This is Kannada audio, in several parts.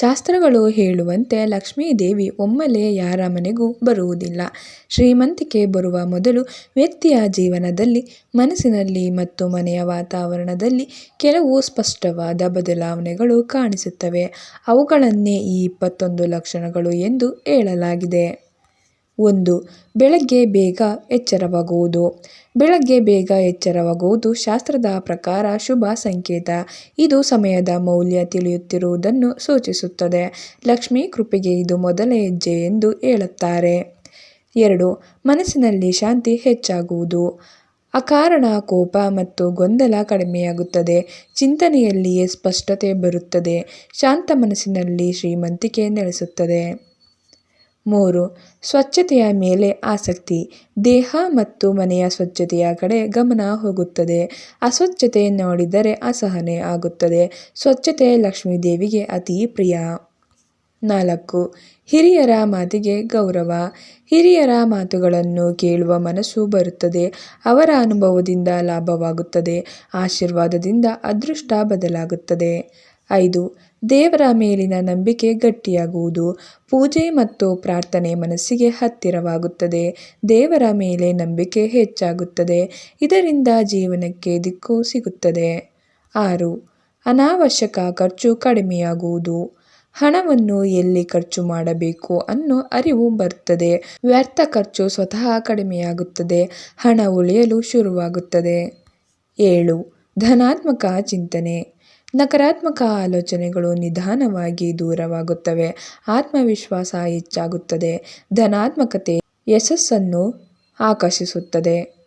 ಶಾಸ್ತ್ರಗಳು ಹೇಳುವಂತೆ ಲಕ್ಷ್ಮೀದೇವಿ ಒಮ್ಮಲೇ ಯಾರ ಮನೆಗೂ ಬರುವುದಿಲ್ಲ. ಶ್ರೀಮಂತಿಕೆ ಬರುವ ಮೊದಲು ವ್ಯಕ್ತಿಯ ಜೀವನದಲ್ಲಿ, ಮನಸ್ಸಿನಲ್ಲಿ ಮತ್ತು ಮನೆಯ ವಾತಾವರಣದಲ್ಲಿ ಕೆಲವು ಸ್ಪಷ್ಟವಾದ ಬದಲಾವಣೆಗಳು ಕಾಣಿಸುತ್ತವೆ. ಅವುಗಳನ್ನೇ ಈ ಇಪ್ಪತ್ತೊಂದು ಲಕ್ಷಣಗಳು ಎಂದು ಹೇಳಲಾಗಿದೆ. ಒಂದು, ಬೆಳಗ್ಗೆ ಬೇಗ ಎಚ್ಚರವಾಗುವುದು. ಬೆಳಗ್ಗೆ ಬೇಗ ಎಚ್ಚರವಾಗುವುದು ಶಾಸ್ತ್ರದ ಪ್ರಕಾರ ಶುಭ ಸಂಕೇತ. ಇದು ಸಮಯದ ಮೌಲ್ಯ ತಿಳಿಯುತ್ತಿರುವುದನ್ನು ಸೂಚಿಸುತ್ತದೆ. ಲಕ್ಷ್ಮೀ ಕೃಪೆಗೆ ಇದು ಮೊದಲ ಹೆಜ್ಜೆ ಎಂದು ಹೇಳುತ್ತಾರೆ. ಎರಡು, ಮನಸ್ಸಿನಲ್ಲಿ ಶಾಂತಿ ಹೆಚ್ಚಾಗುವುದು. ಅಕಾರಣ ಕೋಪ ಮತ್ತು ಗೊಂದಲ ಕಡಿಮೆಯಾಗುತ್ತದೆ. ಚಿಂತನೆಯಲ್ಲಿಯೇ ಸ್ಪಷ್ಟತೆ ಬರುತ್ತದೆ. ಶಾಂತ ಮನಸ್ಸಿನಲ್ಲಿ ಶ್ರೀಮಂತಿಕೆ ನೆಲೆಸುತ್ತದೆ. ಮೂರು, ಸ್ವಚ್ಛತೆಯ ಮೇಲೆ ಆಸಕ್ತಿ. ದೇಹ ಮತ್ತು ಮನೆಯ ಸ್ವಚ್ಛತೆಯ ಕಡೆ ಗಮನ ಹೋಗುತ್ತದೆ. ಅಸ್ವಚ್ಛತೆ ನೋಡಿದರೆ ಅಸಹನೆ ಆಗುತ್ತದೆ. ಸ್ವಚ್ಛತೆ ಲಕ್ಷ್ಮೀದೇವಿಗೆ ಅತಿ ಪ್ರಿಯ. ನಾಲ್ಕು, ಹಿರಿಯರ ಮಾತಿಗೆ ಗೌರವ. ಹಿರಿಯರ ಮಾತುಗಳನ್ನು ಕೇಳುವ ಮನಸ್ಸು ಬರುತ್ತದೆ. ಅವರ ಅನುಭವದಿಂದ ಲಾಭವಾಗುತ್ತದೆ. ಆಶೀರ್ವಾದದಿಂದ ಅದೃಷ್ಟ ಬದಲಾಗುತ್ತದೆ. ಐದು ದೇವರ ಮೇಲಿನ ನಂಬಿಕೆ ಗಟ್ಟಿಯಾಗುವುದು. ಪೂಜೆ ಮತ್ತು ಪ್ರಾರ್ಥನೆ ಮನಸ್ಸಿಗೆ ಹತ್ತಿರವಾಗುತ್ತದೆ. ದೇವರ ಮೇಲೆ ನಂಬಿಕೆ ಹೆಚ್ಚಾಗುತ್ತದೆ. ಇದರಿಂದ ಜೀವನಕ್ಕೆ ದಿಕ್ಕು ಸಿಗುತ್ತದೆ. ಆರು, ಅನಾವಶ್ಯಕ ಖರ್ಚು ಕಡಿಮೆಯಾಗುವುದು. ಹಣವನ್ನು ಎಲ್ಲಿ ಖರ್ಚು ಮಾಡಬೇಕು ಅನ್ನೋ ಅರಿವು ಬರುತ್ತದೆ. ವ್ಯರ್ಥ ಖರ್ಚು ಸ್ವತಃ ಕಡಿಮೆಯಾಗುತ್ತದೆ. ಹಣ ಉಳಿಯಲು ಶುರುವಾಗುತ್ತದೆ. ಏಳು, ಧನಾತ್ಮಕ ಚಿಂತನೆ. ನಕಾರಾತ್ಮಕ ಆಲೋಚನೆಗಳು ನಿಧಾನವಾಗಿ ದೂರವಾಗುತ್ತವೆ. ಆತ್ಮವಿಶ್ವಾಸ ಹೆಚ್ಚಾಗುತ್ತದೆ. ಧನಾತ್ಮಕತೆ ಯಶಸ್ಸನ್ನು ಆಕರ್ಷಿಸುತ್ತದೆ.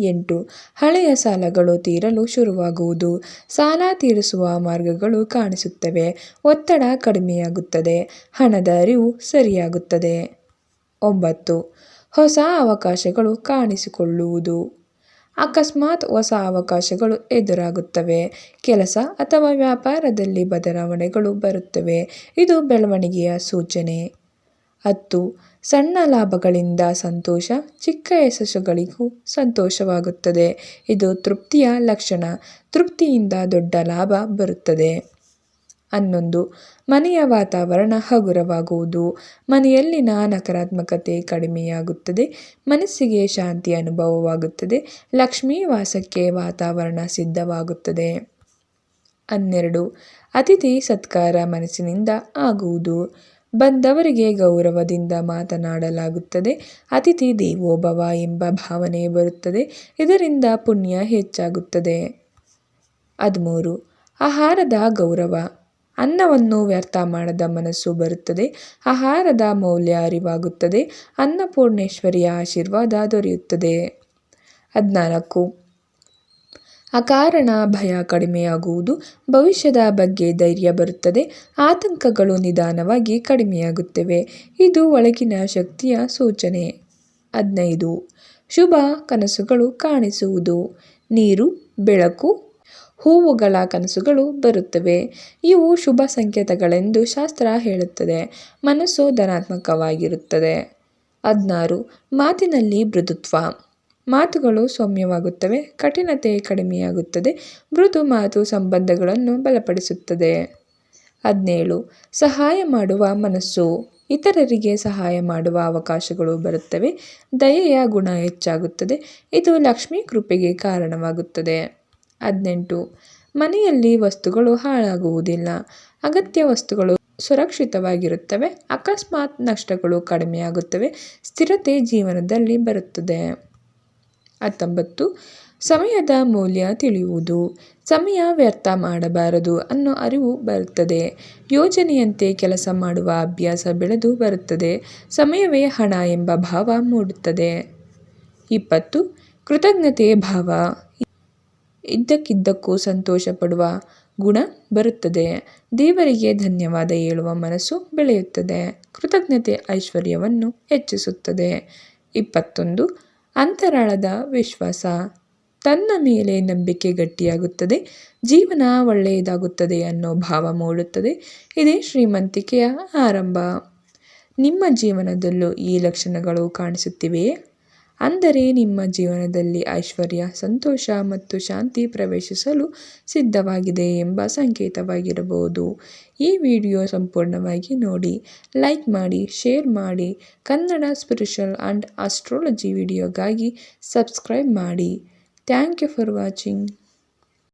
ಎಂಟು ಹಳೆಯ ಸಾಲಗಳು ತೀರಲು ಶುರುವಾಗುವುದು. ಸಾಲ ತೀರಿಸುವ ಮಾರ್ಗಗಳು ಕಾಣಿಸುತ್ತವೆ. ಒತ್ತಡ ಕಡಿಮೆಯಾಗುತ್ತದೆ. ಹಣದ ಅರಿವು ಸರಿಯಾಗುತ್ತದೆ. ಒಂಬತ್ತು ಹೊಸ ಅವಕಾಶಗಳು ಕಾಣಿಸಿಕೊಳ್ಳುವುದು. ಅಕಸ್ಮಾತ್ ಹೊಸ ಅವಕಾಶಗಳು ಎದುರಾಗುತ್ತವೆ. ಕೆಲಸ ಅಥವಾ ವ್ಯಾಪಾರದಲ್ಲಿ ಬದಲಾವಣೆಗಳು ಬರುತ್ತವೆ. ಇದು ಬೆಳವಣಿಗೆಯ ಸೂಚನೆ. ಹತ್ತು, ಸಣ್ಣ ಲಾಭಗಳಿಂದ ಸಂತೋಷ. ಚಿಕ್ಕ ಯಶಸ್ಸುಗಳಿಗೂ ಸಂತೋಷವಾಗುತ್ತದೆ. ಇದು ತೃಪ್ತಿಯ ಲಕ್ಷಣ. ತೃಪ್ತಿಯಿಂದ ದೊಡ್ಡ ಲಾಭ ಬರುತ್ತದೆ. ಹನ್ನೊಂದು ಮನೆಯ ವಾತಾವರಣ ಹಗುರವಾಗುವುದು. ಮನೆಯಲ್ಲಿನ ನಕಾರಾತ್ಮಕತೆ ಕಡಿಮೆಯಾಗುತ್ತದೆ. ಮನಸ್ಸಿಗೆ ಶಾಂತಿ ಅನುಭವವಾಗುತ್ತದೆ. ಲಕ್ಷ್ಮೀ ವಾಸಕ್ಕೆ ವಾತಾವರಣ ಸಿದ್ಧವಾಗುತ್ತದೆ. ಹನ್ನೆರಡು ಅತಿಥಿ ಸತ್ಕಾರ ಮನಸ್ಸಿನಿಂದ ಆಗುವುದು. ಬಂದವರಿಗೆ ಗೌರವದಿಂದ ಮಾತನಾಡಲಾಗುತ್ತದೆ. ಅತಿಥಿ ದೇವೋಭವ ಎಂಬ ಭಾವನೆ ಬರುತ್ತದೆ. ಇದರಿಂದ ಪುಣ್ಯ ಹೆಚ್ಚಾಗುತ್ತದೆ. ಹದಿಮೂರು ಆಹಾರದ ಗೌರವ. ಅನ್ನವನ್ನು ವ್ಯರ್ಥ ಮಾಡದ ಮನಸ್ಸು ಬರುತ್ತದೆ. ಆಹಾರದ ಮೌಲ್ಯ ಅರಿವಾಗುತ್ತದೆ. ಅನ್ನಪೂರ್ಣೇಶ್ವರಿಯ ಆಶೀರ್ವಾದ ದೊರೆಯುತ್ತದೆ. ಹದಿನಾಲ್ಕು ಅಕಾರಣ ಭಯ ಕಡಿಮೆಯಾಗುವುದು. ಭವಿಷ್ಯದ ಬಗ್ಗೆ ಧೈರ್ಯ ಬರುತ್ತದೆ. ಆತಂಕಗಳು ನಿಧಾನವಾಗಿ ಕಡಿಮೆಯಾಗುತ್ತವೆ. ಇದು ಒಳಗಿನ ಶಕ್ತಿಯ ಸೂಚನೆ. ಹದಿನೈದು ಶುಭ ಕನಸುಗಳು ಕಾಣಿಸುವುದು. ನೀರು, ಬೆಳಕು, ಹೂವುಗಳ ಕನಸುಗಳು ಬರುತ್ತವೆ. ಇವು ಶುಭ ಸಂಕೇತಗಳೆಂದು ಶಾಸ್ತ್ರ ಹೇಳುತ್ತದೆ. ಮನಸ್ಸು ಧನಾತ್ಮಕವಾಗಿರುತ್ತದೆ. ಹದಿನಾರು ಮಾತಿನಲ್ಲಿ ಮೃದುತ್ವ. ಮಾತುಗಳು ಸೌಮ್ಯವಾಗುತ್ತವೆ. ಕಠಿಣತೆ ಕಡಿಮೆಯಾಗುತ್ತದೆ. ಮೃದು ಮಾತು ಸಂಬಂಧಗಳನ್ನು ಬಲಪಡಿಸುತ್ತದೆ. ಹದಿನೇಳು ಸಹಾಯ ಮಾಡುವ ಮನಸ್ಸು. ಇತರರಿಗೆ ಸಹಾಯ ಮಾಡುವ ಅವಕಾಶಗಳು ಬರುತ್ತವೆ. ದಯೆಯ ಗುಣ ಹೆಚ್ಚಾಗುತ್ತದೆ. ಇದು ಲಕ್ಷ್ಮೀ ಕೃಪೆಗೆ ಕಾರಣವಾಗುತ್ತದೆ. ಹದಿನೆಂಟು ಮನೆಯಲ್ಲಿ ವಸ್ತುಗಳು ಹಾಳಾಗುವುದಿಲ್ಲ. ಅಗತ್ಯ ವಸ್ತುಗಳು ಸುರಕ್ಷಿತವಾಗಿರುತ್ತವೆ. ಅಕಸ್ಮಾತ್ ನಷ್ಟಗಳು ಕಡಿಮೆಯಾಗುತ್ತವೆ. ಸ್ಥಿರತೆ ಜೀವನದಲ್ಲಿ ಬರುತ್ತದೆ. ಹತ್ತೊಂಬತ್ತು ಸಮಯದ ಮೌಲ್ಯ ತಿಳಿಯುವುದು. ಸಮಯ ವ್ಯರ್ಥ ಮಾಡಬಾರದು ಅನ್ನೋ ಅರಿವು ಬರುತ್ತದೆ. ಯೋಜನೆಯಂತೆ ಕೆಲಸ ಮಾಡುವ ಅಭ್ಯಾಸ ಬೆಳೆದು ಬರುತ್ತದೆ. ಸಮಯವೇ ಹಣ ಎಂಬ ಭಾವ ಮೂಡುತ್ತದೆ. ಇಪ್ಪತ್ತು ಕೃತಜ್ಞತೆ ಭಾವ. ಇದ್ದಕ್ಕಿದ್ದಕ್ಕೂ ಸಂತೋಷ ಪಡುವ ಗುಣ ಬರುತ್ತದೆ. ದೇವರಿಗೆ ಧನ್ಯವಾದ ಹೇಳುವ ಮನಸ್ಸು ಬೆಳೆಯುತ್ತದೆ. ಕೃತಜ್ಞತೆ ಐಶ್ವರ್ಯವನ್ನು ಹೆಚ್ಚಿಸುತ್ತದೆ. ಇಪ್ಪತ್ತೊಂದು, ಅಂತರಾಳದ ವಿಶ್ವಾಸ. ತನ್ನ ಮೇಲೆ ನಂಬಿಕೆ ಗಟ್ಟಿಯಾಗುತ್ತದೆ. ಜೀವನ ಒಳ್ಳೆಯದಾಗುತ್ತದೆ ಅನ್ನೋ ಭಾವ ಮೂಡುತ್ತದೆ. ಇದೇ ಶ್ರೀಮಂತಿಕೆಯ ಆರಂಭ. ನಿಮ್ಮ ಜೀವನದಲ್ಲೂ ಈ ಲಕ್ಷಣಗಳು ಕಾಣಿಸುತ್ತಿವೆಯೇ? ಅಂದರೆ ನಿಮ್ಮ ಜೀವನದಲ್ಲಿ ಐಶ್ವರ್ಯ, ಸಂತೋಷ ಮತ್ತು ಶಾಂತಿ ಪ್ರವೇಶಿಸಲು ಸಿದ್ಧವಾಗಿದೆ ಎಂಬ ಸಂಕೇತವಾಗಿರಬಹುದು. ಈ ವಿಡಿಯೋ ಸಂಪೂರ್ಣವಾಗಿ ನೋಡಿ, ಲೈಕ್ ಮಾಡಿ, ಶೇರ್ ಮಾಡಿ, ಕನ್ನಡ ಸ್ಪಿರಿಚುವಲ್ ಆ್ಯಂಡ್ ಆಸ್ಟ್ರಾಲಜಿ ವಿಡಿಯೋಗಾಗಿ ಸಬ್ಸ್ಕ್ರೈಬ್ ಮಾಡಿ. Thank you for watching.